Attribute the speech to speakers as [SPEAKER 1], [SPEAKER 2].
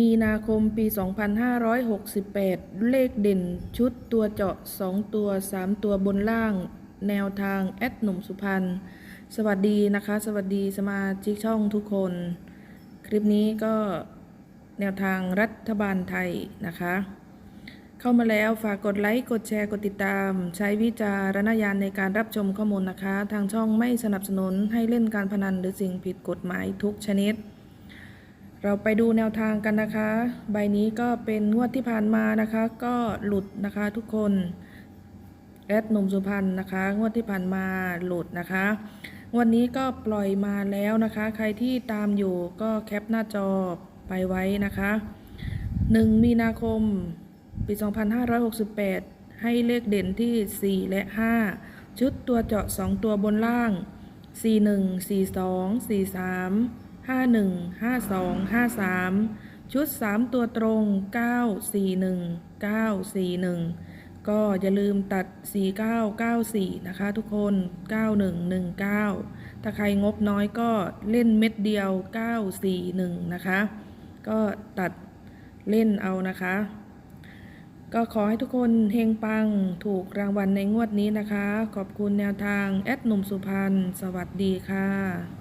[SPEAKER 1] มีนาคมปี 2568 เลขเด่นชุดตัวเจาะ 2 ตัว 3 ตัวบนล่าง แนวทางแอดหนุ่มสุพรรณสวัสดีนะคะ สวัสดีสมาชิกช่องทุกคน คลิปนี้ก็แนวทางรัฐบาลไทยนะคะ เข้ามาแล้วฝากกดไลค์กดแชร์กดติดตาม ใช้วิจารณญาณในการรับชมข้อมูลนะคะ ทางช่องไม่สนับสนุนให้เล่นการพนันหรือสิ่งผิดกฎหมายทุกชนิด เราไปดูแนวทางกันนะคะ ใบนี้ก็เป็นงวดที่ผ่านมานะคะ ก็หลุดนะคะทุกคนแอดหนุ่มสุพรรณนะคะ งวดที่ผ่านมาหลุดนะคะงวันนี้ก็ปล่อยมาแล้วนะคะ ใครที่ตามอยู่ก็แคปหน้าจอไปไว้นะคะ 1 มีนาคมปี 2568 ให้เลขเด่นที่ 4 และ 5 ชุดตัวเจาะ 2 ตัวบนล่าง 41 42 43 51 52 53 ชุด 3 ตัวตรง 941 941 ก็อย่าลืมตัด 4994 นะคะทุกคน 9119 ถ้าใครงบน้อยก็เล่นเม็ดเดียว 941 นะคะ ก็ตัดเล่นเอานะคะก็ขอให้ทุกคนเฮงปังถูกรางวัลในงวดนี้นะคะ ขอบคุณแนวทาง แอดหนุ่มสุพรรณสวัสดีค่ะ